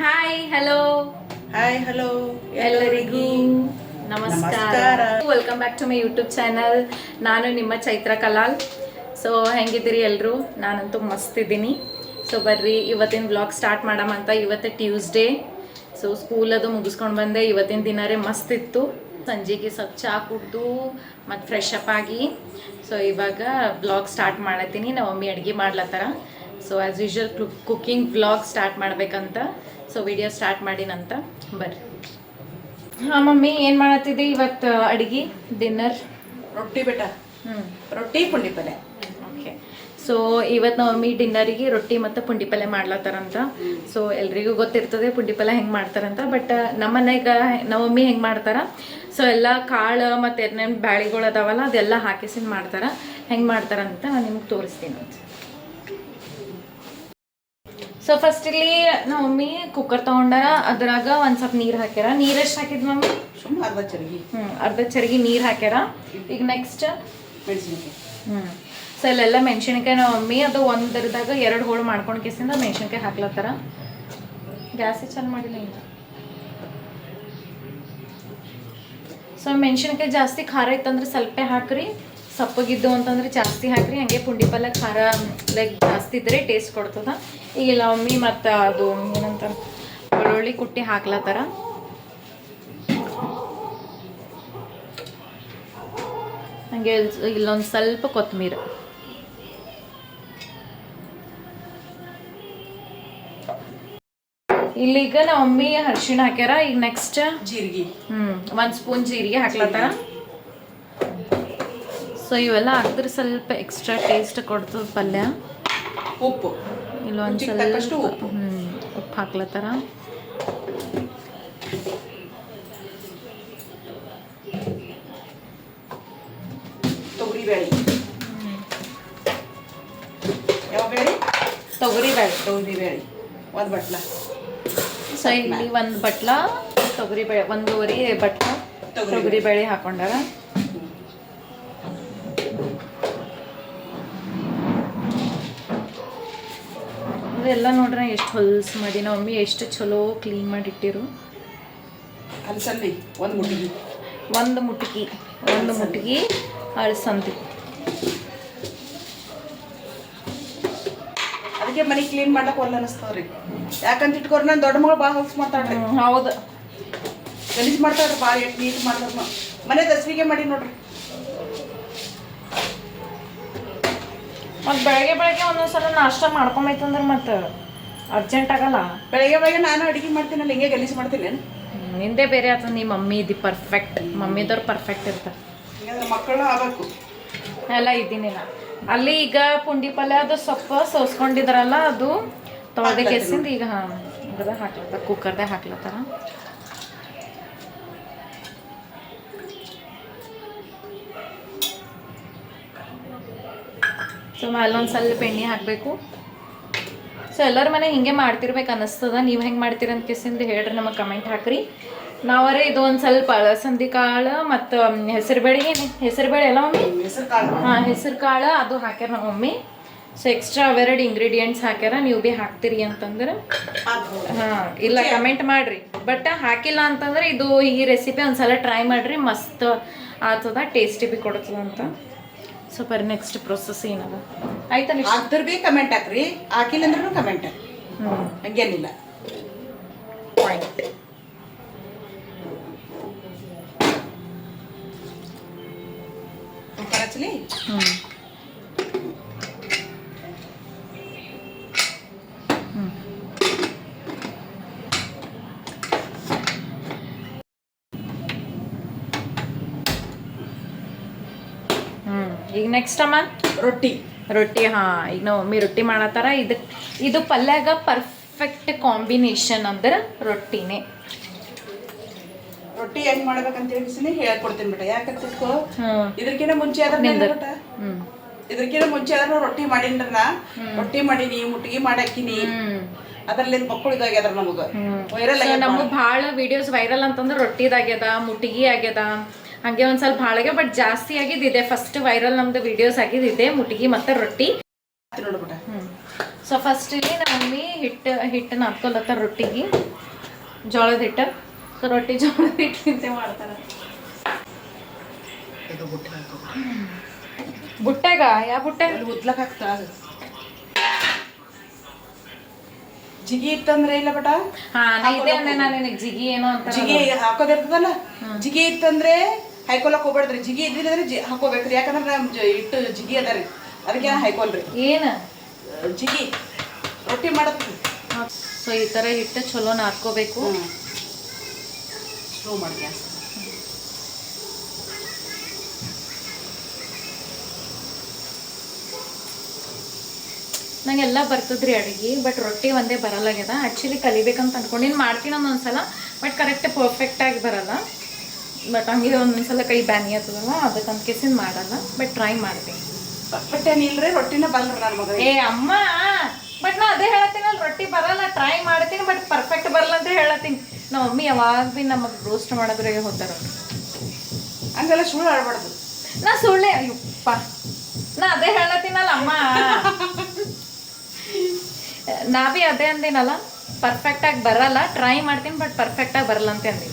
Hi hello hi hello ಎಲ್ಲರಿಗೂ ನಮಸ್ಕಾರ. Welcome back to my YouTube channel ನಾನು ನಿಮ್ಮ ಚೈತ್ರ ಕಲಾಲ್. ಸೊ ಹೆಂಗಿದ್ದೀರಿ ಎಲ್ಲರೂ ನಾನಂತೂ ಮಸ್ತ್ ಇದ್ದೀನಿ. ಸೊ ಬರ್ರಿ ಇವತ್ತಿನ ಬ್ಲಾಗ್ ಸ್ಟಾರ್ಟ್ ಮಾಡಮಂತ ಇವತ್ತೇ ಟ್ಯೂಸ್ಡೇ ಸೊ ಸ್ಕೂಲ್ ಅದು ಮುಗಿಸ್ಕೊಂಡು ಬಂದೆ. ಇವತ್ತಿನ ದಿನರೇ ಮಸ್ತ್ ಇತ್ತು. ಸಂಜೆಗೆ ಸ್ವಲ್ಪ ಚಹಾ ಕುಡ್ದು ಮತ್ತು ಫ್ರೆಶ್ ಅಪ್ ಆಗಿ. ಸೊ ಇವಾಗ ಬ್ಲಾಗ್ ಸ್ಟಾರ್ಟ್ ಮಾಡತ್ತೀನಿ ನಮ್ಮ ಮಮ್ಮಿ ಅಡುಗೆ ಮಾಡ್ಲತ್ತಾರ. So as usual cooking vlog start ಮಾಡ್ಬೇಕಂತ. ಸೊ ವಿಡಿಯೋ ಸ್ಟಾರ್ಟ್ ಮಾಡಿನಂತ ಬರ್ರಿ. ಹಾಂ ಮಮ್ಮಿ ಏನು ಮಾಡತ್ತಿದ್ದೆ ಇವತ್ತು ಅಡುಗೆ ಡಿನ್ನರ್ ರೊಟ್ಟಿ ಬೇಟ ಹ್ಞೂ ರೊಟ್ಟಿ ಪುಂಡಿ ಪಲ್ಯ. ಓಕೆ ಸೊ ಇವತ್ತು ನಮ್ಮ ಮಮ್ಮಿ ಡಿನ್ನರಿಗೆ ರೊಟ್ಟಿ ಮತ್ತು ಪುಂಡಿ ಪಲ್ಯ ಮಾಡ್ಲತ್ತಾರಂತ. ಸೊ ಎಲ್ರಿಗೂ ಗೊತ್ತಿರ್ತದೆ ಪುಂಡಿ ಪಲ್ಯ ಹೆಂಗೆ ಮಾಡ್ತಾರಂತ. ಬಟ್ ನಮ್ಮ ಮನೆಗೆ ನಮ್ಮ ಮಮ್ಮಿ ಹೆಂಗೆ ಮಾಡ್ತಾರ? ಸೊ ಎಲ್ಲ ಕಾಳು ಮತ್ತು ಏನೇನು ಬ್ಯಾಳಿಗಳು ಅದಾವಲ್ಲ ಅದೆಲ್ಲ ಹಾಕಿಸಿ ಮಾಡ್ತಾರ. ಹೆಂಗೆ ಮಾಡ್ತಾರಂತ ನಾನು ನಿಮ್ಗೆ ತೋರಿಸ್ತೀನಿ ಸೊ ಫಸ್ಟ್ ಇಲ್ಲಿ ನಮ್ಮ ಮಮ್ಮಿ ಕುಕ್ಕರ್ ತಗೊಂಡಾರ ಅದ್ರಾಗ ಒಂದ್ ಸ್ವಲ್ಪ ನೀರು ಹಾಕ್ಯಾರ. ನೀರ್ ಎಷ್ಟು ಹಾಕಿದ್ ಮಮ್ಮಿ? ಅರ್ಧ ಚರ್ಗಿ. ಹ್ಮ್ ಅರ್ಧ ಚರಿಗೆ ನೀರು ಹಾಕ್ಯಾರ. ಈಗ ನೆಕ್ಸ್ಟ್ ಮೆಣಸಿನಕಾಯಿ. ಹ್ಞೂ ಸೊ ಇಲ್ಲೆಲ್ಲ ಮೆಣಸಿನಕಾಯಿ ನಮ್ಮ ಮಮ್ಮಿ ಅದು ಒಂದರದಾಗ ಎರಡು ಹೋಳು ಮಾಡ್ಕೊಂಡು ಕೇಸಿಂದ ಮೆಣಸಿನಕಾಯಿ ಹಾಕ್ಲತ್ತಾರ. ಗ್ಯಾಸ್ ಚಂದ ಮಾಡಿಲ್ಲ ಈಗ. ಸೊ ಮೆಣಸಿನ್ಕಾಯಿ ಜಾಸ್ತಿ ಖಾರ ಇತ್ತಂದ್ರೆ ಸ್ವಲ್ಪ ಹಾಕ್ರಿ. ಸಪ್ಪಗಿದ್ದು ಅಂತಂದ್ರೆ ಜಾಸ್ತಿ ಹಾಕ್ರಿ ಹಂಗೆ ಪುಂಡಿ ಪಲ್ಯ ಖಾರ ಲೈಕ್ ಜಾಸ್ತಿ ಇದ್ರೆ ಟೇಸ್ಟ್ ಕೊಡ್ತದ. ಈಗ ಇಲ್ಲ ಮಮ್ಮಿ ಮತ್ತು ಅದು ಏನಂತ ಬೆಳ್ಳುಳ್ಳಿ ಕುಟ್ಟಿ ಹಾಕ್ಲತ್ತಾರ. ಹಂಗೆ ಇಲ್- ಇಲ್ಲೊಂದು ಸ್ವಲ್ಪ ಕೊತ್ತಂಬರಿ ಇಲ್ಲಿಗ ನಮ್ಮ ಮಮ್ಮಿ ಅರ್ಶಿಣ ಹಾಕ್ಯಾರ ಈಗ ನೆಕ್ಸ್ಟ್ ಜೀರಿಗೆ. ಹ್ಮ್ ಒಂದ್ ಸ್ಪೂನ್ ಜೀರಿಗೆ ಹಾಕ್ಲತ್ತಾರ. ಸೊ ಇವೆಲ್ಲ ಹಾಕಿದ್ರೆ ಸ್ವಲ್ಪ ಎಕ್ಸ್ಟ್ರಾ ಟೇಸ್ಟ್ ಕೊಡ್ತದ ಪಲ್ಯ. ಉಪ್ಪು. ಇಲ್ಲ ರುಚಿಗೆ ತಕ್ಕಷ್ಟು ಸ್ವಲ್ಪ ಉಪ್ಪು. ಹಾಕ್ಲತ್ತಾರ ತೊಗರಿ ಬೇಳೆ ಯಾವ ಬೇಳೆ ತೊಗರಿ ಬೇಳೆ? ತೊಗರಿ ಬೇಳೆ ಒಂದು ಬಟ್ಲ. ಸೊ ಇಲ್ಲಿ ಒಂದು ಬಟ್ಲ ತೊಗರಿ ಬೇಳೆ ಒಂದೂವರೆ ಬಟ್ಲ ತೊಗರಿ ತೊಗರಿ ಬೇಳೆ ಹಾಕೊಂಡಾರ. ಅದೆಲ್ಲ ನೋಡ್ರೆ ಎಷ್ಟು ಹೊಲ್ಸ್ ಮಾಡಿ ನಮ್ಮ ಮಮ್ಮಿ ಎಷ್ಟು ಚಲೋ ಕ್ಲೀನ್ ಮಾಡಿ ಇಟ್ಟಿರು. ಅಲಸಂದಿ ಒಂದು ಮುಟ್ಟಿಗೆ ಒಂದು ಮುಟ್ಗಿ ಒಂದು ಮುಟ್ಗಿ ಅಳಸಂದಿ ಅದಕ್ಕೆ ಮನೆ ಕ್ಲೀನ್ ಮಾಡಕ್ಕೆ ಒಲ್ಲ ಅನಿಸ್ತಾವ್ರಿ. ಯಾಕಂತ ಇಟ್ಕೋರಿ ನಾನು ದೊಡ್ಡ ಮಗಳು ಭಾಳ ಹೊಲ್ಸ್ ಮಾತಾಡ್ರಿ ಹೌದು. ಗಲೀಜ್ ಮಾಡ್ತಾಳ್ರಿ ಭಾಳ ಎಷ್ಟು ನೀಟ್ ಮಾಡ್ತಾರ ಮನೆ ದಸ್ವಿಗೆ ಮಾಡಿ ನೋಡ್ರಿ. ಮತ್ತು ಬೆಳಗ್ಗೆ ಬೆಳಗ್ಗೆ ಒಂದೊಂದ್ಸಲ ನಾಷ್ಟ ಮಾಡ್ಕೊಂಬೈತಂದ್ರೆ ಮತ್ತೆ ಅರ್ಜೆಂಟ್ ಆಗಲ್ಲ. ಬೆಳಗ್ಗೆ ಬೆಳಗ್ಗೆ ನಾನು ಅಡುಗೆ ಮಾಡ್ತೀನಲ್ಲ ಹಿಂಗೆ ಗಲೀಜು ಮಾಡ್ತೀನಿ ನಿಂದೆ ಬೇರೆ ಆತದ ನಿಮ್ಮ ಮಮ್ಮಿ ಇದು ಪರ್ಫೆಕ್ಟ್ ಮಮ್ಮಿದವ್ರು ಪರ್ಫೆಕ್ಟ್ ಇರ್ತಾರೆ. ಮಕ್ಕಳು ಆಗಬೇಕು. ಎಲ್ಲ ಇದ್ದೀನಿಲ್ಲ ಅಲ್ಲಿ ಈಗ ಪುಂಡಿ ಪಲ್ಯ ಅದು ಸೊಪ್ಪು ಸೋಸ್ಕೊಂಡಿದ್ರಲ್ಲ ಅದು ತೊಳೆದ ಕೆಸಿಂದ ಈಗ ಹಾಂ ಇದ್ರದಾಗ ಹಾಕ್ಲತ್ತಾರ ಕುಕ್ಕರ್ದಾಗ ಹಾಕ್ಲತ್ತಾರ. ಸೊ ಅಲ್ಲೊಂದು ಸ್ವಲ್ಪ ಎಣ್ಣೆ ಹಾಕಬೇಕು. ಸೊ ಎಲ್ಲರ ಮನೆ ಹಿಂಗೆ ಮಾಡ್ತಿರ್ಬೇಕು ಅನ್ನಿಸ್ತದ. ನೀವು ಹೆಂಗೆ ಮಾಡ್ತೀರ ಅಂತ ಕೇಸಿಂದ ಹೇಳ್ರಿ, ನಮಗೆ ಕಮೆಂಟ್ ಹಾಕ್ರಿ. ನಾವರೇ ಇದು ಒಂದು ಸ್ವಲ್ಪ ಅಳಸಂದಿ ಕಾಳು ಮತ್ತು ಹೆಸರುಬೇಳೆ ಏನು ಹೆಸರುಬೇಳೆ ಎಲ್ಲ ಮಮ್ಮಿ ಹಾಂ, ಹೆಸರು ಕಾಳು, ಅದು ಹಾಕ್ಯಾರ ನಮ್ಮ ಮಮ್ಮಿ ಸೊ ಎಕ್ಸ್ಟ್ರಾ ಅವೆರಡು ಇಂಗ್ರೀಡಿಯೆಂಟ್ಸ್ ಹಾಕ್ಯಾರ, ನೀವು ಭೀ ಹಾಕ್ತೀರಿ ಅಂತಂದ್ರೆ. ಹಾಂ, ಇಲ್ಲ ಕಮೆಂಟ್ ಮಾಡಿರಿ. ಬಟ್ ಹಾಕಿಲ್ಲ ಅಂತಂದ್ರೆ ಇದು ಈ ರೆಸಿಪಿ ಒಂದ್ಸಲ ಟ್ರೈ ಮಾಡಿರಿ, ಮಸ್ತ್ ಆಗ್ತದ ಟೇಸ್ಟಿ ಭೀ ಕೊಡ್ತದ ಅಂತ ಸೊ ಬರೀ ನೆಕ್ಸ್ಟ್ ಪ್ರೊಸೆಸ್ ಏನದ? ಆಯ್ತಾ ಹಾಕ್ದ್ರ ಬಿ ಕಮೆಂಟ್ ಹಾಕ್ರಿ ಹಾಕಿಲ್ಲ ಅಂದ್ರೂ ಕಮೆಂಟ್ ಹ್ಞೂ ಹಂಗೇನಿಲ್ಲ ಪಾಯಿಂಟ್ ಹ್ಞೂ ಈಗ ನೆಕ್ಸ್ಟ್ ಅಮ್ಮ? ರೊಟ್ಟಿ. ರೊಟ್ಟಿ ಹಾಂ. ಈಗ ನಾವು ಮಮ್ಮಿ ರೊಟ್ಟಿ ಮಾಡತ್ತಾರ. ಇದು ಇದು ಪಲ್ಯಾಗ ಪರ್ಫೆಕ್ಟ್ ಕಾಂಬಿನೇಷನ್ ಅಂದ್ರೆ ರೊಟ್ಟಿನೇ. ರೊಟ್ಟಿ ಹೆಂಗ್ ಮಾಡ್ಬೇಕಂತ ಹೇಳಿ ಹೇಳ್ಕೊಡ್ತೀನಿ ಬಿಟ್ಟ ಯಾಕಂತ ಇದಕ್ಕಿಂತ ಮುಂಚೆ ಆದ್ರೆ ಇದಕ್ಕಿಂತ ಮುಂಚೆ ಆದ್ರೆ ರೊಟ್ಟಿ ಮಾಡಿನ್ರ ರೊಟ್ಟಿ ಮಾಡೀನಿ ಮುಟ್ಟಿಗೆ ಮಾಡಾಕಿನಿ. ಅದರಲ್ಲಿ ಮಕ್ಕಳು ಇದಾಗ್ಯದ್ರ ನಮಗ. ವೈರಲ್ ನಮಗ್ ನಮಗೆ ಭಾಳ ವಿಡಿಯೋಸ್ ವೈರಲ್ ಅಂತಂದ್ರೆ ರೊಟ್ಟಿದಾಗ್ಯದ ಮುಟ್ಟಿಗೆ ಆಗ್ಯದ. ಹಂಗೆ ಒಂದು ಸ್ವಲ್ಪ ಭಾಳಗೆ ಬಟ್ ಜಾಸ್ತಿ ಆಗಿದ್ದಿದೆ. ಫಸ್ಟ್ ವೈರಲ್ ನಮ್ದು ವಿಡಿಯೋಸ್ ಆಗಿದ್ದಿದೆ ಮುಟ್ಟಿಗೆ ಮತ್ತು ರೊಟ್ಟಿ. ನೋಡ್ಬಿಟ್ಟ. ಹ್ಞೂ ಸೊ ಫಸ್ಟ್ ಇಲ್ಲಿ ನಮ್ಮ ಹಿಟ್ಟು ಹಿಟ್ಟನ್ನ ಹಾಕ್ಕೊಲತ್ತಾರ ರೊಟ್ಟಿಗೆ. ಜೋಳದ ಹಿಟ್ಟು. ಸೊ ರೊಟ್ಟಿ ಜೋಳದ ಹಿಟ್ಟಿಂತೆ ಮಾಡ್ತಾರೆ. ಬುಟ್ಟಾಗ ಯಾವ ಬುಟ್ಟೆ ಅಲ್ಲಿ ಉದ್ಲಕ್ ಜಿಗಿ ಇತ್ತಂದ್ರೆ ಇಲ್ಲ ಬಟ? ಹಾ ನಾ ಇದೇ ಅಂದೆ ನಾನು ನಿನಗೆ ಜಿಗಿ ಏನೋ ಅಂತ ಜಿಗಿ ಹಾಕೋದಿರ್ತದಲ್ಲ? ಜಿಗಿ ಇತ್ತಂದ್ರೆ ಹೈಕೋಲಕ್ ಹೋಗ್ಬೇಡ್ರಿ. ಜಿಗಿ ಇದ್ರೆ ಜಿ ಹಾಕೋಬೇಕ್ರಿ. ಯಾಕಂದ್ರೆ ನಮ್ ಜ- ಇಟ್ಟು ಜಿಗಿ ಅದಾರಿ ಅದಕ್ಕೆ ಹೈಕೋಲ್ರಿ ಏನು? ಜಿಗಿ. ರೊಟ್ಟಿ ಮಾಡತ್ರಿ. ಸೊ ಈ ತರ ಹಿಟ್ಟು ಚಲೋನ ಹ್ಞೂ ಸ್ಲೋ ಮಾಡಿ ಗ್ಯಾಸ್. ನಂಗೆಲ್ಲ ಬರ್ತದ್ರಿ ಅಡುಗೆ ಬಟ್ ರೊಟ್ಟಿ ಒಂದೇ ಬರಲ್ಲಾಗ್ಯದ. ಆ್ಯಕ್ಚುಲಿ ಕಲಿಬೇಕಂತ ಅನ್ಕೊಂಡಿನಿ ಮಾಡ್ತೀನಿ ಒಂದೊಂದ್ಸಲ ಬಟ್ ಕರೆಕ್ಟ್ ಪರ್ಫೆಕ್ಟಾಗಿ ಬರಲ್ಲ. ಬಟ್ ಹಂಗೆ ಒಂದೊಂದ್ಸಲ ಕೈ ಬ್ಯಾನಿ ಆಗ್ತದಲ್ಲ ಅದಕ್ಕಂತ ಕೇಸಿನ ಮಾಡಲ್ಲ ಬಟ್ ಟ್ರೈ ಮಾಡ್ತೀನಿ. ಬಟ್ ಏನಿಲ್ರಿ ರೊಟ್ಟಿನ ಬರಲ್ಲ ನನ್ನ ಮಗ ಏ ಅಮ್ಮ ಬಟ್ ನಾ ಅದೇ ಹೇಳತ್ತೀನಲ್ಲ ರೊಟ್ಟಿ ಬರಲ್ಲ ಟ್ರೈ ಮಾಡ್ತೀನಿ ಬಟ್ ಪರ್ಫೆಕ್ಟ್ ಬರಲ್ಲ ಅಂತ ಹೇಳತ್ತೀನಿ. ನಮ್ಮ ಮಮ್ಮಿ ಯಾವಾಗ ಭೀ ನಮಗೆ ರೋಸ್ಟ್ ಮಾಡೋದ್ರಾಗೆ ಹೋದಾರ ಹಂಗೆಲ್ಲ ಸುಳ್ಳು ಆಡ್ಬಾರ್ದು ನಾ ಸುಳ್ಳೆ ಅಯ್ಯಪ್ಪ. ನಾ ಅದೇ ಹೇಳತ್ತೀನಲ್ಲ ಅಮ್ಮ. ನಾ ಭೀ ಅದೇ ಅಂದಿನಲ್ಲ ಪರ್ಫೆಕ್ಟಾಗಿ ಬರಲ್ಲ. ಟ್ರೈ ಮಾಡ್ತೀನಿ ಬಟ್ ಪರ್ಫೆಕ್ಟಾಗಿ ಬರಲ್ಲ ಅಂತ ಅಂದಿ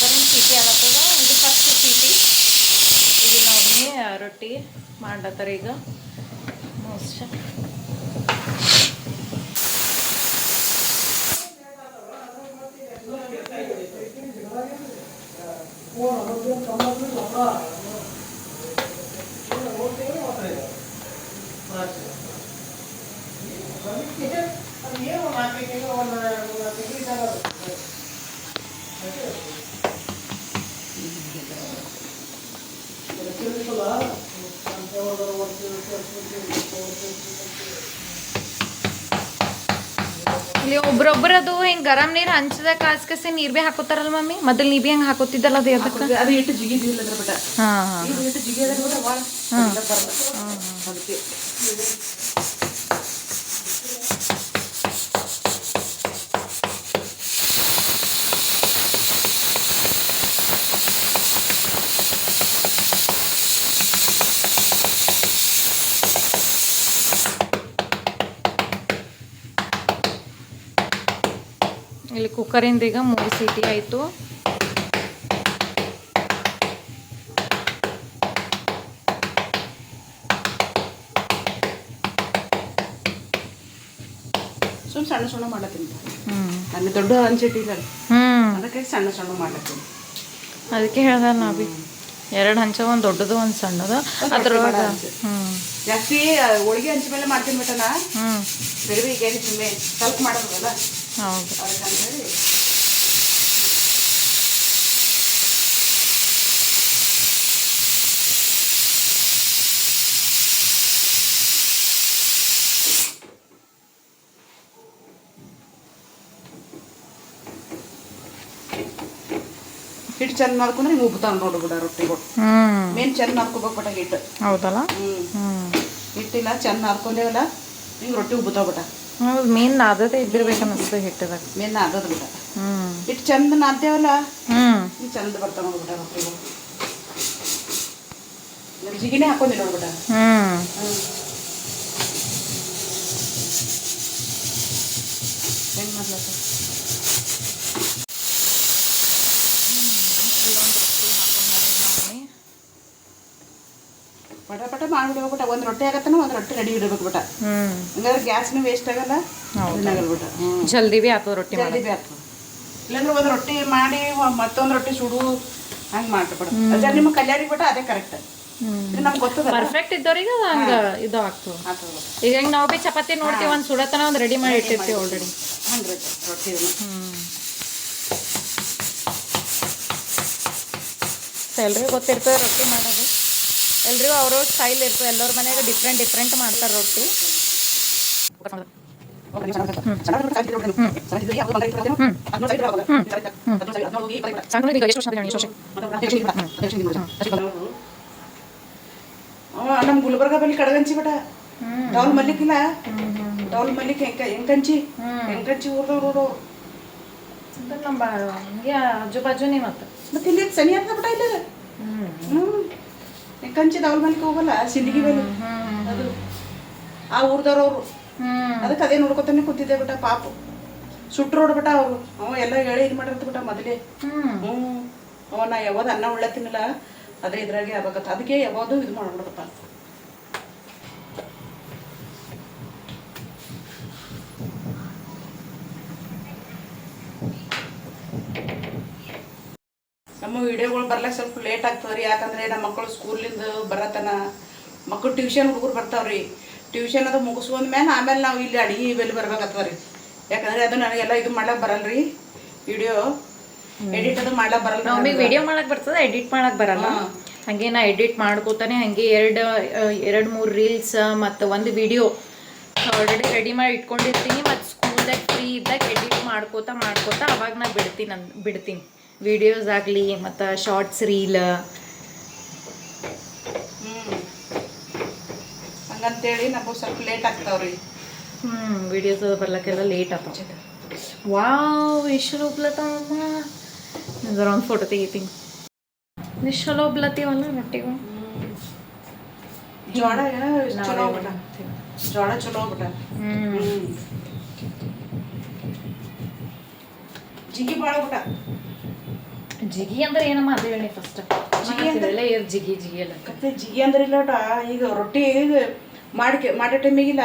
ಕರೆಂಟ್ ಚೀಟಿ ಆಗತ್ತದ ಇದು ಫಸ್ಟ್ ಇದು ನಾವು ರೊಟ್ಟಿ ಮಾಡ್ಲತ್ತಾರ ಈಗ. ಮೋಸ್ಟ್. ಒಬ್ರೊಬ್ರದು ಹಿಂಗ್ ಗರಂ ನೀರ್ ಹಂಚದ ಕಾಸ್ಕಸಿ ನೀರ್ ಬಿ ಹಾಕೋತಾರಲ್ಲ ಮಮ್ಮಿ? ಮೊದಲು ನೀ ಬಿ ಹಂಗ ಹಾಕೋತಿದ್ದಲ್ಲ ಅದು ಹಾಕೋದ್ರಿ. ಅದು ಇಟ್ಟು ಜಿಗಿ ಇದ್ದಿಲ್ಲ ಅದ್ರ ಬಟ ಹಾ ಹಾ. ಇಟ್ಟು ಭಾಳ ಅದಕ್ಕೆ ಇಲ್ಲಿ ಕುಕ್ಕರಿಂದ ಈಗ ಮೂರು ಸೀಟಿ ಆಯ್ತು? ಸುಮ್ ಸಣ್ಣ ಸಣ್ಣ ಮಾಡತ್ತೀನಿ ನನ್ನ ದೊಡ್ಡ ಹಂಚಿಟ್ಟಿಲ್ಲ ಹ್ಮ್. ಅದಕ್ಕೆ ಸಣ್ಣ ಸಣ್ಣ ಮಾಡತ್ತೀನಿ ಅದಕ್ಕೆ ಹೇಳ್ದ ನಾ ಬಿ ಎರಡು ಹಂಚ ಒಂದು ದೊಡ್ಡದು ಒಂದು ಸಣ್ಣದು. ಅದ್ರೊಳಗೆ ಜಾಸ್ತಿ ಹೋಳಿಗೆ ಹಂಚ ಮೇಲೆ ಮಾಡ್ತೀನಿ ಬಿಟ್ಟಲ್ಲ ಬೇರೆ ಈಗ ಸುಮ್ಮನೆ ಸ್ವಲ್ಪ ಮಾಡೋದಲ್ಲ ಹೌದು. ಹಿಟ್ಟು ಚಂದ ಮಾಡ್ಕೊಂಡ್ರೆ ಹಿಂಗೆ ಉಬ್ತಾವ ನೋಡು ಬಿಡ ರೊಟ್ಟಿಗಳು ಹ್ಮ್. ಮೇನ್ ಚಂದ ಮಾಡ್ಕೋಬೇಕು ಬಟ ಹಿಟ್ಟು ಹೌದಲ್ಲ? ಹ್ಞೂ ಹಿಟ್ಟಿಲ್ಲ ಚಂದ ಹಾರ್ಕೊಂಡೇವಲ್ಲ ಹಿಂಗೆ ರೊಟ್ಟಿ ಉಬ್ಬತಾವ ಬಿಟ್ಟ ಹೌದು ನಾದದ ನಾದದೇ ಇದ್ದಿರ್ಬೇಕು ಅನ್ನಿಸ್ತದೆ ಹಿಟ್ಟದಾಗ. ಮೇನ್ ನಾದದ ಬಿಡ. ಹ್ಮ್. ಇಟ್ಟು ಚಂದ ನಾದ್ದೇವಲ್ಲ ಹ್ಮ್. ಈ ಚಂದ ಬರ್ತಾವ ನೋಡ್ಬಿಟ್ಟ ಮಕ್ಕಳಿಗೆ ಜಿಗಿನೇ ಹಾಕೊಂಡಿ ನೋಡ್ಬಿಟ್ಟ ಹ್ಮ್. ಹ್ಞೂ ಹೆಂಗೆ ಮಾಡ್ಲತ್ತ ಮಾಡ್ಬಿಡ್ಬೇಕ ಒಂದು ರೊಟ್ಟಿ ಆಗತ್ತನ ಒಂದು ರೊಟ್ಟಿ ರೆಡಿ ಇಡಬೇಕು ಬಿಟ್ಟ ಹ್ಮ್. ಹಂಗಾದ್ರೆ ಗ್ಯಾಸ್ನು ವೇಸ್ಟ್ ಆಗಲ್ಲ ಬಿಟ್ಟ ಜಲ್ದಿ ಬಿ ಆತ ರೊಟ್ಟಿ ಜಲ್ದಿ ಬಿ ಆತ ಇಲ್ಲಾಂದ್ರೆ ಒಂದು ರೊಟ್ಟಿ ಮಾಡಿ ಮತ್ತೊಂದ್ ರೊಟ್ಟಿ ಸುಡು ಹಂಗೆ ಮಾಡ್ಬಿಡ ಅದ ನಿಮ್ಮ ಕಲ್ಯಾಣಿಗೆ ಬಿಟ್ಟ ಅದೇ ಕರೆಕ್ಟ್ ಪರ್ಫೆಕ್ಟ್ ಇದ್ದವ್ರಿಗೆ ಹಂಗ ಇದು ಆಗ್ತದ. ಆಗ್ತದ ಈಗ ಹೆಂಗ್ ನಾವು ಬಿ ಚಪಾತಿ ನೋಡ್ತೀವಿ ಒಂದ್ ಸುಡತನ ಒಂದ್ ರೆಡಿ ಮಾಡಿ ಇಟ್ಟಿರ್ತೀವಿ ಆಲ್ರೆಡಿ ಹಂಗೆ ರೊಟ್ಟಿ ಎಲ್ರಿಗೂ ಗೊತ್ತಿರ್ತದೆ ರೊಟ್ಟಿ ಮಾಡೋದು. ಎಲ್ರಿಗೂ ಅವ್ರವ್ರ ಸ್ಟೈಲ್ ಇರ್ತದೆ. ಎಲ್ಲರ ಮನೆಯಾಗ ಡಿಫ್ರೆಂಟ್ ಡಿಫ್ರೆಂಟ್ ಮಾಡ್ತಾರೆ ರೊಟ್ಟಿ? ನಮ್ಮ ಗುಲ್ಬರ್ಗ ಬಲ್ಲಿ ಕಡಗಂಚಿ ಹ್ಮ್. ಡೌಲ್ ಮಲ್ಲಿಕ್ಕಿಲ್ಲ ಡೌಲ್ ಮಲ್ಲಿಕ್ ಹೆಂಕ ಹೆಂಕಂಚಿ. ಹೆಂಕಂಚಿ ಊರ್ದವ್ರು ನಮ್ಮ ಹಂಗೆ ಆಜು ಬಾಜುನೇ ಮತ್ತೆ. ಮತ್ತೆ ಇಲ್ಲಿ ಸನಿ ಅಂತ ಬಿಟ್ಟ ಇಲ್ಲ ಹ್ಮ್. ಹ್ಮ್ ಅವ್ಳ ಮನೆಗೆ ಹೋಗಲ್ಲ ಸಿಂದಗಿ ಮೇಲೆ ಅದು ಆ ಊರ್ದವ್ರವ್ರು ಅವರು. ಅದಕ್ಕೆ ಅದೇ ನೋಡ್ಕೊತಾನೆ ಕೂತಿದ್ದೆ ಬಿಟ್ಟ ಪಾಪು. ಸುಟ್ರೋಡ್ ನೋಡ್ಬಿಟ್ಟ ಅವರು. ಅವ ಎಲ್ಲ ಹೇಳಿ ಇದು ಮಾಡಿರ್ತ ಬಿಟ್ಟ ಮೊದಲೇ. ಹ್ಞೂ ಅವ ನಾ ಯಾವ್ದು ಅನ್ನ ಉಳ್ಳತ್ತಿನಲ್ಲ ಅದೇ ಇದ್ರಾಗೆ ಆಗ್ಬೇಕತ್ತ ಅದಕ್ಕೆ ಯಾವ್ದು ಇದು ಮಾಡ್ಬಿಡಪ್ಪ ನಮ್ಮ ವಿಡಿಯೋಗಳು ಬರ್ಲಿಕ್ಕೆ ಸ್ವಲ್ಪ ಲೇಟ್ ಆಗ್ತದ್ರಿ. ಯಾಕಂದ್ರೆ ನಮ್ಮ ಮಕ್ಕಳು ಸ್ಕೂಲಿಂದ ಬರತನ ಮಕ್ಕಳು ಟ್ಯೂಷನ್ ಹುಡುಗರು ಬರ್ತಾವ್ರಿ. ಟ್ಯೂಷನ್ ಅದು ಮುಗಿಸ್ಕೊಂಡ್ ಮೇಲೆ ಆಮೇಲೆ ನಾವು ಇಲ್ಲಿ ಅಡಿಗೆ ಬೆಲೆ ಬರ್ಬೇಕಾಗ್ತದ ರೀ ಯಾಕಂದ್ರೆ ಅದು ನನಗೆಲ್ಲ ಇದು ಮಾಡ್ಲಕ್ ಬರಲ್ರಿ ವಿಡಿಯೋ. ಎಡಿಟ್ ಅದು ಮಾಡಕ್ ಬರಲ್ಲ ನಮಗೆ ವಿಡಿಯೋ ಮಾಡಕ್ ಬರ್ತದ ಎಡಿಟ್ ಮಾಡಕ್ ಬರಲ್ಲ. ಹಂಗೆ ನಾ ಎಡಿಟ್ ಮಾಡ್ಕೋತಾನೆ ಹಂಗೆ ಎರಡು ಎರಡು ಮೂರು ರೀಲ್ಸ್ ಮತ್ತು ಒಂದು ವಿಡಿಯೋ ಆಲ್ರೆಡಿ ರೆಡಿ ಮಾಡಿ ಇಟ್ಕೊಂಡಿರ್ತೀನಿ. ಮತ್ತು ಸ್ಕೂಲ್ದಾಗ ಫ್ರೀ ಇದ್ದಾಗ ಎಡಿಟ್ ಮಾಡ್ಕೋತಾ ಮಾಡ್ಕೋತಾ ಅವಾಗ ನಾ ಬಿಡ್ತೀನಿ ಬಿಡ್ತೀನಿ. ವಿಡಿಯೋಸ್ ಆಗಲಿ ಮತ್ತು ಶಾರ್ಟ್ಸ್ ರೀಲ್ ಹಂಗಂತೇಳಿ ನಮಗೂ ಸ್ವಲ್ಪ ಲೇಟ್ ಆಗ್ತಾವ್ರಿ. ಹ್ಞೂ ವಿಡಿಯೋಸ್ ಬರ್ಲಕ್ಕೆಲ್ಲ ಲೇಟ್ ಆಗ್ತಾವ ವಾವ್ ಇಷ್ಟು ಒಬ್ಲತ್ತಮ್ಮ ಇದರ ಒಂದು ಫೋಟೋ ತೆಗಿತೀನಿ. ಇಷ್ಟು ಚಲೋ ಒಬ್ಲತ್ತೀವಲ್ಲ ರೊಟ್ಟಿಗೂ ಜೋಳ ಚಲೋ ಜೋಳ ಚಲೋ ಹೋಗ್ಬಿಟ್ಟ ಹ್ಞೂ ಜಿಗಿ ಬಾಳ ಹೋಗ್ಬಿಟ್ಟ ಜಿಗಿ ಅಂದ್ರೆ ಏನಮ್ಮ ಅದು ಹೇಳಿ ಫಸ್ಟ್ ಜಿಗಿ ಅಂದ್ರೆ- ಜಿಗಿ ಜಿಗಿ ಎಲ್ಲ ಮತ್ತೆ ಜಿಗಿ ಅಂದ್ರೆ ಇಲ್ಲ ಈಗ ರೊಟ್ಟಿ ಮಾಡ್ಕೆ ಮಾಡೋ ಟೈಮಿಗಿಲ್ಲ.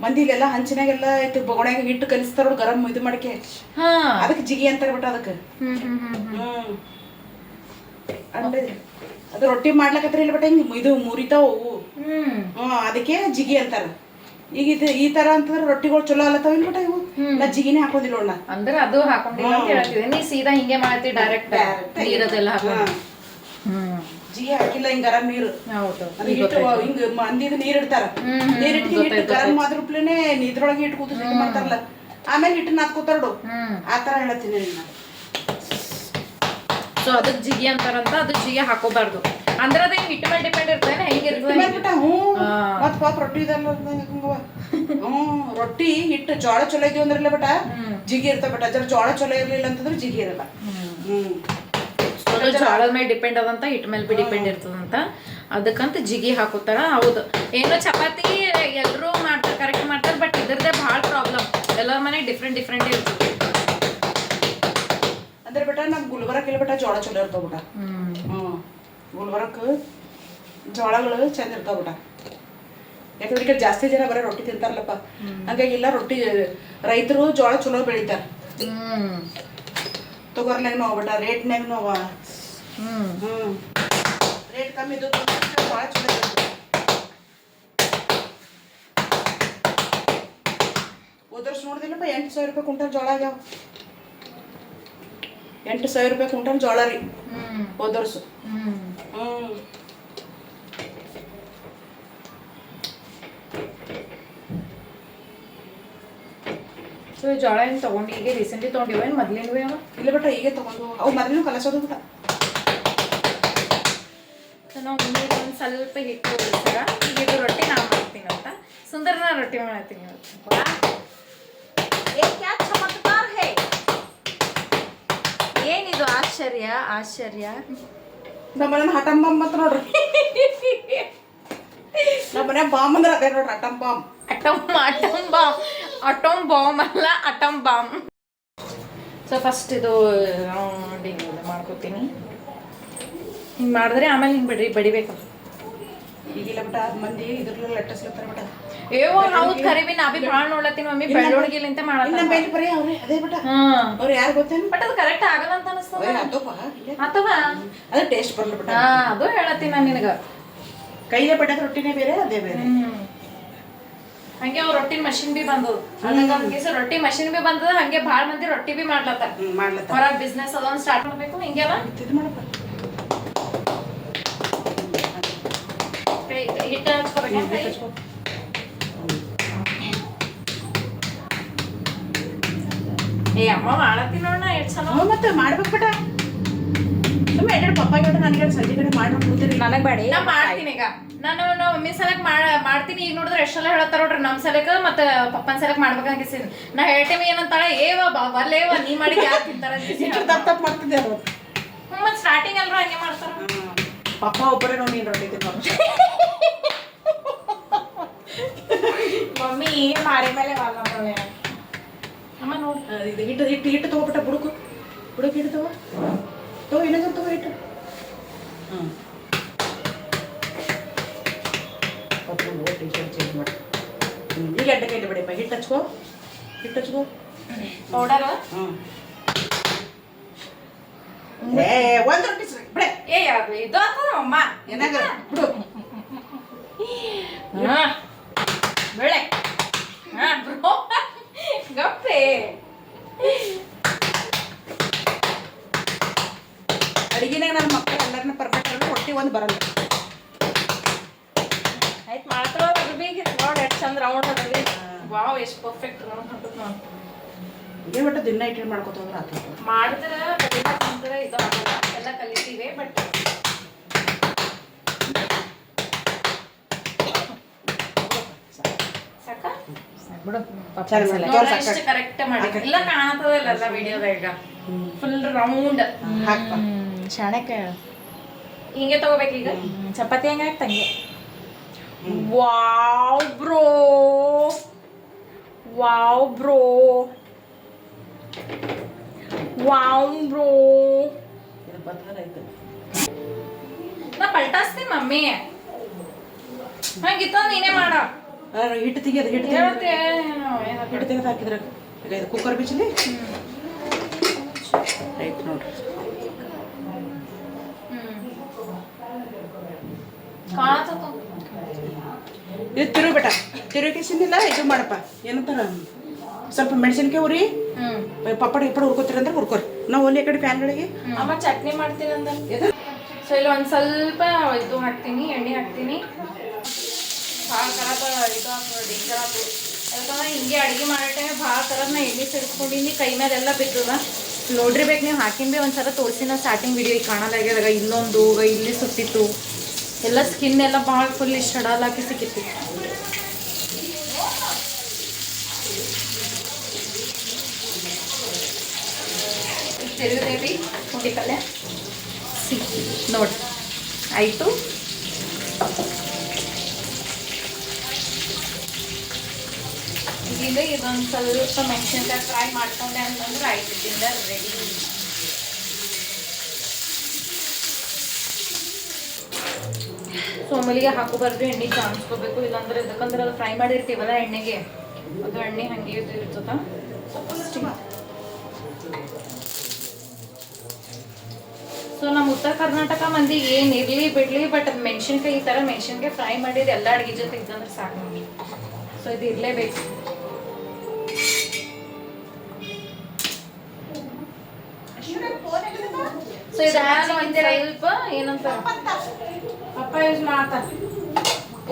ಮಂದಿ ಇಲ್ಲೆಲ್ಲ ಹಂಚಿನಾಗೆಲ್ಲ ಐತಿ ಬೊಗಣ್ಯಾಗ ಹಿಟ್ಟು ಕಲಿಸ್ತಾರ ಗರಂ ಇದು ಮಾಡಕ್ಕೆ ಹಾ. ಅದಕ್ಕೆ ಜಿಗಿ ಅಂತ ಬಿಟ್ಟ ಅದಕ್ಕೆ. ಹ್ಮ್ ಹ್ಮ್ ಹ್ಮ್ ಹ್ಮ್. ಹ್ಮ್. ಅದು ರೊಟ್ಟಿ ಮಾಡ್ಲಕತ್ರ ಇಲ್ಲ ಬಟ್ ಹಿಂಗ್ ಇದು ಮುರಿತಾವು ಹ್ಮ್. ಹ್ಮ್ ಅದಕ್ಕೆ ಜಿಗಿ ಅಂತಾರ. ಈಗ ಇದು ಈ ತರ ಅಂತಂದ್ರೆ ರೊಟ್ಟಿಗಳು ಚಲೋ ಅಲ್ಲತಾವ ಇಲ್ಲ ಬಟ್ ಇವು? ನಾ ಜಿಗಿನೇ ಹಾಕೋದಿಲ್ಲ ನೋಡ ಅಂದ್ರೆ ಅದು ಹಾಕೊಂಡಿಲ್ಲ ಅಂತ ಹೇಳ್ತಿದ್ದೆ ನೀ ಸೀದಾ ಹಿಂಗೆ ಮಾಡ್ತಿ ಡೈರೆಕ್ಟ್. ನೀರದೆಲ್ಲ ಹಾಕೊಂಡು. ಜಿಗಿ ಹಾಕಿಲ್ಲ ಹಿಂಗ್ ಗರಂ ನೀರು. ಹಿಂಗ ಮಂದಿದ ನೀರ್ ಇಡ್ತಾರ. ನೀರ್ ಇಟ್ಟಿ ಹಿಟ್ಟು ಗರಂ ಆದ್ರೂಪ್ಲೇನೆ ಇದ್ರೊಳಗೆ ಹಿಟ್ಟು ಕೂತು ಸಿಟ್ಟು ಮಾಡ್ತಾರಲ್ಲ. ಆಮೇಲೆ ಹಿಟ್ಟು ನಾದ್ಕೋತಾರಡು ಆ ತರ ಹೇಳತ್ತೀನಿ ನಾನು ಸೊ ಅದಕ್ಕೆ ಜಿಗಿ ಅಂತಾರಂತ ಅದು ಜಿಗಿ ಹಾಕೋಬಾರ್ದು. ಅಂದ್ರೆ ಅದಕ್ಕೆ ಹಿಟ್ಟು ಮೇಲೆ ಡಿಪೆಂಡ್ ಇರ್ತಾನೆ ಹೆಂಗಿರ್ತದೆ ಹ್ಞೂ. ಮತ್ ಪಾಪ ರೊಟ್ಟಿ ಇದಲ್ಲ ಹ್ಞೂ ರೊಟ್ಟಿ ಹಿಟ್ಟು ಜೋಳ ಚಲೋ ಇದೀವಿ ಅಂದ್ರಲ್ಲ ಬಟ? ಜಿಗಿ ಇರ್ತ ಬಟ. ಜರ ಜೋಳ ಚಲೋ ಇರ್ಲಿಲ್ಲ ಅಂತಂದ್ರೆ ಜಿಗಿ ಇರಲ್ಲ. ಅದು ಜೋಳದ ಮೇಲೆ ಡಿಪೆಂಡ್ ಅದಂತ ಹಿಟ್ ಮೇಲೆ ಬಿ ಡಿಪೆಂಡ್ ಇರ್ತದಂತ. ಅದಕ್ಕಂತ ಜಿಗಿ ಹಾಕೋತಾರ. ಹೌದು. ಏನೋ ಚಪಾತಿ ಎಲ್ಲರೂ ಮಾಡ್ತಾರೆ ಕರೆಕ್ಟ್ ಮಾಡ್ತಾರೆ ಬಟ್ ಇದ್ರದ್ದೇ ಭಾಳ ಪ್ರಾಬ್ಲಮ್ ಎಲ್ಲರ ಮನೆಗೆ ಡಿಫ್ರೆಂಟ್ ಡಿಫ್ರೆಂಟ್ ಇರ್ತದೆ. ಅಂದ್ರೆ ಬೇಟ ನಮ್ ಗುಲ್ಬರ್ಗ ಇಲ್ಲ ಬೇಟ ಜೋಳ ಚಲೋ ಇರ್ತಾವ ಬೇಟ. ಗುಲ್ಬರ್ಗಕ್ಕೆ ಜೋಳಗಳು ಚಂದ ಇರ್ತಾವ ಬೇಟ ಯಾಕಂದ್ರೆ ಈಗ ಜಾಸ್ತಿ ಜನ ಬರೀ ರೊಟ್ಟಿ ತಿಂತಾರಲ್ಲಪ್ಪ. ಹಂಗಾಗಿ ಇಲ್ಲ ರೊಟ್ಟಿ ರೈತರು ಜೋಳ ಚಲೋ ಬೆಳಿತಾರೆ. ಹ್ಮ್. ತೊಗರ್ನಾಗ ನೋವು ಬೇಟ ರೇಟ್ನಾಗ ನೋವ. ಹ್ಮ್. ಹ್ಮ್. ರೇಟ್ ಕಮ್ಮಿ ಇದ್ದು ಜೋಳ ಚಲೋ ವರ್ಷ ನೋಡಿದಿಲ್ಲಪ್ಪ ಎಂಟು ಸಾವಿರ ರೂಪಾಯಿ ಕುಂಟಲ್ ಜೋಳ ಆಗ್ಯಾವ. ಎಂಟು ಸಾವಿರ ರೂಪಾಯಿ ಕುಂಟಲ್ ಜೋಳ ರೀ. ಹ್ಮ್. ಹೋದ ವರ್ಷ. ಹ್ಮ್. ಹ್ಮ್. ಸೊ ಜೋಳ ಏನು ತಗೊಂಡು ಈಗ ರೀಸೆಂಟ್ಲಿ ತೊಗೊಂಡಿವ ಏನು ಮೊದ್ಲಿನವು ಅವ? ಇಲ್ಲ ಬಟ್ ಈಗ ತಗೊಂಡು ಅವು ಮೊದಲು ಕಲಸೋದು ಬಿಟ್ಟ ಸೊ ನಾವು ಒಂದು ಸ್ವಲ್ಪ ಹಿಟ್ಟು ಉಳಿಸ್ಯಾರ ಈಗ ರೊಟ್ಟಿ ನಾ ಮಾಡ್ತೀನಿ ಅಂತ. ಸುಂದರನ ರೊಟ್ಟಿ ಮಾಡ್ತೀನಿ ಇವತ್ತು ಏ ಕ್ಯಾ ಚಮತ್ಕಾರ ಹೇ ಏನಿದು ಆಶ್ಚರ್ಯ ಆಶ್ಚರ್ಯ. ನಮ್ಮನೆ ಬಾಂಬ್ ಅಂತ ನೋಡ್ರಿ. ನಮ್ಮನೆ ಬಾಂಬ್ ಅಂದ್ರೆ ಅದೇ ನೋಡ್ರಿ atom bomb atom atom bomb atom bomb. ಅಲ್ಲ ಅಟಮ್ ಬಾಂಬ್ ಸೊ ಫಸ್ಟ್ ಇದು ಮಾಡ್ಕೋತೀನಿ. ಹಿಂಗೆ ಮಾಡಿದ್ರೆ ಆಮೇಲೆ ಹಿಂಗೆ ಬಿಡ್ರಿ ಬಡಿಬೇಕು. ಈಗಿಲ್ಲ ಬಿಟ್ಟ ಮಂದಿ ಇದ್ರಲ್ಲ ಲೆಟ್ಟಸ್ಲತ್ತಾರ ಬಿಟ್ಟ. ಏವೋ ಹೌದು ಕರಿವಿ ನಾ ಬಿ ಭಾಳ ನೋಡ್ಲತ್ತೀನಿ ಮಮ್ಮಿ ಬೆಳ್ಳುಳ್ಗಿಲಿಂತ ಇಲ್ಲ ಮಾಡತ್ತ ಮೇಲೆ ಬರೀ ಅವ್ರೆ ಅದೇ ಬಿಟ್ಟ. ಅವ್ರು ಯಾರು ಗೊತ್ತೇನು? ಬಟ್ ಅದು ಕರೆಕ್ಟ್ ಆಗಲ್ಲ ಅಂತ ಅನಿಸ್ತದೆ. ಅಥವಾ? ಅದು ಟೇಸ್ಟ್ ಬರಲ್ಲ ಬಿಟ್ಟ. ಅದು ಹೇಳತ್ತೀನಿ ನಾನು ನಿನಗ. ಕೈಲೇ ಬಡ್ಡದ ರೊಟ್ಟಿನೇ ಬೇರೆ ಅದೇ ಬೇರೆ. ಹಂಗೆ ಅವ್ರ ರೊಟ್ಟಿ ಮಷಿನ್ ಬಿ ಅದಕ್ಕೆ ರೊಟ್ಟಿ ಮಷಿನ್ ಬಿ ಬಂದದ ಹಂಗೆ ಭಾಳ ಮಂದಿ ರೊಟ್ಟಿ ಬಿ ಮಾಡ್ಲತ್ತಾರ. ಹೊರಗೆ ಬಿಸ್ನೆಸ್ ಅದೊಂದು ಸ್ಟಾರ್ಟ್ ಮಾಡ್ಬೇಕು ಹಿಂಗೆಲ್ಲ ಇದು ಮಾಡಪ್ಪ ಕೈ- ಹಿಟ್ಟು ಹಚ್ಕೋಬೇಕೇನ್ ಕೈ? ಏ ಅಮ್ಮ ಮಾಡತ್ತೀನಿ ನೋಡ ಎಷ್ಟು ಚಲೋ ಹ್ಞೂ ಮತ್ತೆ ಮಾಡ್ಬೇಕು ಬಿಟ್ಟ ಸುಮ್ಮನೆ ಎರಡು ಪಪ್ಪ ಗಿಡ ನನಗೆ ಸಂಜೆ ಕಡೆ ಮಾಡಿ ಕೂತಿರಿ. ನನಗ್ ಬೇಡ ನಾ ಮಾಡ್ತೀನಿ ಈಗ. ನಾನು ನಾವು ಮಮ್ಮಿ ಸಲಕ್ ಮಾಡ ಮಾಡ್ತೀನಿ ಈಗ ನೋಡಿದ್ರೆ ಎಷ್ಟೆಲ್ಲ ಹೇಳತ್ತಾರ ನೋಡ್ರಿ ನಮ್ಮ ಸಲಕ ಮತ್ತೆ ಪಪ್ಪನ ಸಲಕ್ ಮಾಡ್ಬೇಕಂಗಿಸಿದ್ ನಾ ಹೇಳ್ತೇವೆ ಏನಂತಾಳ ಏವ ಬಾ ಬರ್ಲೇವ ನೀ ಮಾಡಿ ಯಾಕೆ ತಿಂತಾರ ತಪ್ಪ ತಪ್ಪು ಮಾಡ್ತಿದ್ದೆ ಅದು ಮತ್ತೆ ಸ್ಟಾರ್ಟಿಂಗ್ ಅಲ್ರ ಹಂಗೆ ಮಾಡ್ತಾರ? ಪಪ್ಪ ಒಬ್ಬರೇ ನೋಡಿ ನೀನು ರೊಟ್ಟಿ ತಿನ್ನೋರು ಮಮ್ಮಿ ಮಾರಿ ಮೇಲೆ ವಾಲ್ ಮಾಡ್ತಾಳೆ ಅಮ್ಮ ನೋಡಿ ಆ, ಇದು ಹಿಟ್ಟು ಹಿಟ್ಟು ಹಿಟ್ಟು ತೊಗೊಬಿಟ್ಟ ಬುಡುಕು ಬುಡುಕು ಹಿಟ್ಟು ತಗೋ ತಗೋ ಇನ್ನೊಂದು ತಗೋ ಹಿಟ್ಟು ಹ್ಞೂ ಟಿ ಶರ್ಟ್ ಚೇಂಜ್ ಮಾಡಿ ಹ್ಞೂ ಈಗ ಎಡ್ಡಕ್ಕೆ ಎಡ್ಡೆ ಬಿಡಿಪ್ಪ ಹಿಟ್ಟು ಹಚ್ಕೋ ಹಿಟ್ಟು ಹಚ್ಕೋ ಪೌಡರ್ ಹ್ಞೂ ಏ ಒಂದು ರೊಟ್ಟಿ ಸರಿ ಬಿಡೆ ಏ ಅದು ಇದು ಆಗ್ತದ ಅಮ್ಮ ಏನಾಗ ಬಿಡು ಹಾ ಬೆಳೆ. ಗಪ್ಪೆ. ಅಡಿಗೆನಾಗ ನನ್ನ ಮಕ್ಕಳು ಎಲ್ಲರನ್ನ ಪರ್ಫೆಕ್ಟ್ ಅಂದ್ರೆ ಹೊಟ್ಟೆ ಒಂದು ಬರಲ್ಲ. ಆಯ್ತು ಮಾಡ್ತಾವ ಅದು ಬೀಗ. ನೋಡಿ ಎಷ್ಟು ಚಂದ ರೌಂಡ್ ಅದವಿ ವಾವ್ ಎಷ್ಟು ಪರ್ಫೆಕ್ಟ್ ರೌಂಡ್ ಹೊಂಟದ ನೋಡಿ. ಇದೇ ಒಟ್ಟು ದಿನ ಇಟ್ಟು ಮಾಡ್ಕೋತ ಹೋದ್ರೆ ಆತು. ಮಾಡಿದ್ರೆ ಇದು ಆಗಲ್ಲ. ಎಲ್ಲ ಕಲಿತೀವಿ ಬಟ್ ಸಾಕ ಬಿಡು. ಕರೆಕ್ಟ್ ಮಾಡಿ. ಎಲ್ಲ ಕಾಣತದಲ್ಲ ಎಲ್ಲ ವಿಡಿಯೋದಾಗ ಫುಲ್ ರೌಂಡ್ ಹಾಕ್ಪ. ಶಾಣಕ್ಕೆ ಹಿಂಗೆ ತಗೋಬೇಕೀಗ ಚಪಾತಿ ಹೆಂಗೆ ಹಾಕ್ತಂಗೆ wow bro. Wow bro. Wow bro. ನಾ ಪಲ್ಟಾಸ್ತೀನಿ ಮಮ್ಮಿ. ಹಂಗಿತ್ತ ನೀನೇ ಮಾಡ. ಹಿಟ್ಟು ತೆಗಿಯೋದು ಹಿಟ್ಟು ಹಿಟ್ಟು ತೆಗೆದು ಹಾಕಿದ್ರೆ ಈಗ ಇದು ಕುಕ್ಕರ್ ಬಿಚ್ಚಲಿ ರೈಟ್ ನೋಡ್ರಿ. ಇದು ತಿರುಗಿ ಬೇಟ ತಿರುಗಿಸಿನಿಲ್ಲ ಇದು ಮಾಡಪ್ಪ. ಏನಂತಾರ ಸ್ವಲ್ಪ ಮೆಣಸಿನ್ಕಾಯಿ ಉರಿ ಪಪ್ಪಡ ಇಪ್ಪಡ ಹುರ್ಕೋತೀರಿ ಅಂದ್ರೆ ಹುರ್ಕೋರಿ. ನಾವು ಒಲಿ ಕಡೆ ಫ್ಯಾನ್ಗಳಿಗೆ ಅಮ್ಮ ಚಟ್ನಿ ಮಾಡ್ತೀನಿ ಅಂತ ಸೊ ಇಲ್ಲಿ ಒಂದು ಸ್ವಲ್ಪ ಇದು ಹಾಕ್ತೀನಿ ಎಣ್ಣೆ ಹಾಕ್ತೀನಿ. ಭಾಳ ಖರಾಬ ಇದು ಆಗ್ತದೆ ಡೇಂಜರ್ ಆಯ್ತು ಯಾಕಂದ್ರೆ ಹಿಂಗೆ ಅಡುಗೆ ಮಾಡೋ ಟೈಮ್ ಭಾಳ ಥರದ ನಾ ಎಣ್ಣೆ ಸಿಡಿಸ್ಕೊಂಡಿನಿ ಕೈ ಮೇಲೆಲ್ಲ ಬಿದ್ದದ. ನೋಡ್ರಿಬೇಕು ನೀವು ಹಾಕಿನ ಭೀ ತೋರಿಸಿ ತೋರಿಸಿನ ಸ್ಟಾರ್ಟಿಂಗ್ ವಿಡಿಯೋ ಈಗ ಕಾಣಲಾಗ್ಯದಾಗ ಇಲ್ಲೊಂದು ಇಲ್ಲಿ ಸುತ್ತಿತ್ತು. ಎಲ್ಲ ಸ್ಕಿನ್ ಎಲ್ಲ ಭಾಳ ಫುಲ್ ಹಡಲಾಕಿ ಸಿಕ್ಕಿತ್ತು. ತಿರುಗದೇವಿ ಪುಂಡಿ ಪಲ್ಯ ಸಿಕ್ಕಿ ನೋಡಿ. ಆಯಿತು. ಈಗ ಇದೊಂದು ಸ್ವಲ್ಪ ಮೆಣಸಿನ್ಕಾಯಿ ಫ್ರೈ ಮಾಡ್ಕೊಂಡೆ ಅಂತಂದ್ರೆ ಆಯ್ತು ಡಿನ್ನರ್ ರೆಡಿ ಸೋಮಲಿಗೆ ಹಾಕೋಬಾರ್ದು, ಎಣ್ಣೆ ಕಾಣಿಸ್ಕೋಬೇಕು ಇಲ್ಲಾಂದ್ರೆ ಇದಕ್ಕಂದ್ರೆ ಅದು ಫ್ರೈ ಮಾಡಿರ್ತೀವಲ್ಲ ಎಣ್ಣೆಗೆ, ಅದು ಎಣ್ಣೆ ಹಂಗೆ ಇದು ಇರ್ತದ. ಸೊ ನಮ್ಮ ಉತ್ತರ ಕರ್ನಾಟಕ ಮಂದಿ ಏನ್ ಇರ್ಲಿ ಬಿಡ್ಲಿ ಬಟ್ ಮೆಣಸಿನ್ಕಾಯಿ ಈ ಥರ ಮೆಣಸಿನ್ಕಾಯಿ ಫ್ರೈ ಮಾಡಿದ ಎಲ್ಲ ಅಡುಗೆ ಜೊತೆ ಇದ್ದಂದ್ರೆ ಸಾಕು. ನಮಗೆ ಸೊ ಇದು ಇರ್ಲೇಬೇಕು. ಸೊ ಇದಾದ ಒಂದ್ ಸ್ವಲ್ಪ ಏನಂತ? ಪಪ್ಪ ಯೂಸ್ ಮಾಡ್ತಾರೆ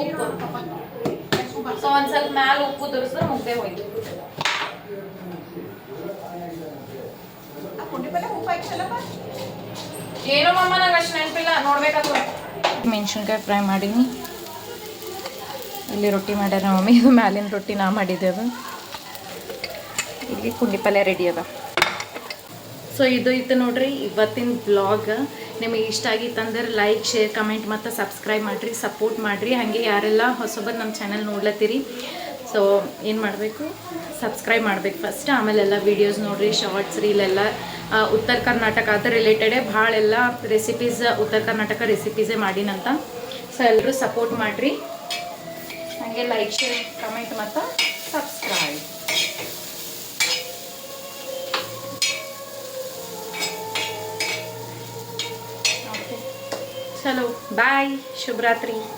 ಉಪ್ಪು. ಸೊ ಒಂದು ಸ್ವಲ್ಪ ಮ್ಯಾಲೆ ಉಪ್ಪು ತೋರಿಸಿದ್ರೆ ಮುಗ್ದೆ ಹೋಯ್ತು. ಏನೋ ಮಮ್ಮ ನಂಗೆ ಅಷ್ಟು ನೆನಪಿಲ್ಲ. ನೋಡ್ಬೇಕಾದ್ರು. ಮೆಣಸಿನ್ಕಾಯಿ ಫ್ರೈ ಮಾಡೀನಿ. ಇಲ್ಲಿ ರೊಟ್ಟಿ ಮಾಡ್ಯಾರ ಮಮ್ಮಿ ಇದು ಮ್ಯಾಲಿನ ರೊಟ್ಟಿ ನಾ ಮಾಡಿದ್ದೆ ಅದು. ಇಲ್ಲಿ ಪುಂಡಿ ಪಲ್ಯ ರೆಡಿ ಅದ. ಸೊ ಇದು ಇತ್ತು ನೋಡ್ರಿ ಇವತ್ತಿನ ಬ್ಲಾಗ್ ನಿಮಗೆ ಇಷ್ಟ ಆಗಿತ್ತಂದ್ರೆ ಲೈಕ್ ಶೇರ್ ಕಮೆಂಟ್ ಮತ್ತು ಸಬ್ಸ್ಕ್ರೈಬ್ ಮಾಡಿರಿ ಸಪೋರ್ಟ್ ಮಾಡಿರಿ. ಹಾಗೆ ಯಾರೆಲ್ಲ ಹೊಸಬರು ನಮ್ಮ ಚಾನಲ್ ನೋಡ್ಲತ್ತೀರಿ. ಸೊ ಏನು ಮಾಡಬೇಕು? ಸಬ್ಸ್ಕ್ರೈಬ್ ಮಾಡಬೇಕು ಫಸ್ಟ್ ಆಮೇಲೆ ಎಲ್ಲ ವೀಡಿಯೋಸ್ ನೋಡ್ರಿ ಶಾರ್ಟ್ಸ್ ರೀಲೆಲ್ಲ ಉತ್ತರ ಕರ್ನಾಟಕ ಅದು ರಿಲೇಟೆಡೇ ಭಾಳ ಎಲ್ಲ ರೆಸಿಪೀಸ್ ಉತ್ತರ ಕರ್ನಾಟಕ ರೆಸಿಪೀಸೇ ಮಾಡಿನಂತ. ಸೊ ಎಲ್ಲರೂ ಸಪೋರ್ಟ್ ಮಾಡಿರಿ. ಹಾಗೆ ಲೈಕ್ ಶೇರ್ ಕಮೆಂಟ್ ಮತ್ತು ಸಬ್ಸ್ಕ್ರೈಬ್ ચલો બાય શુભરાત્રી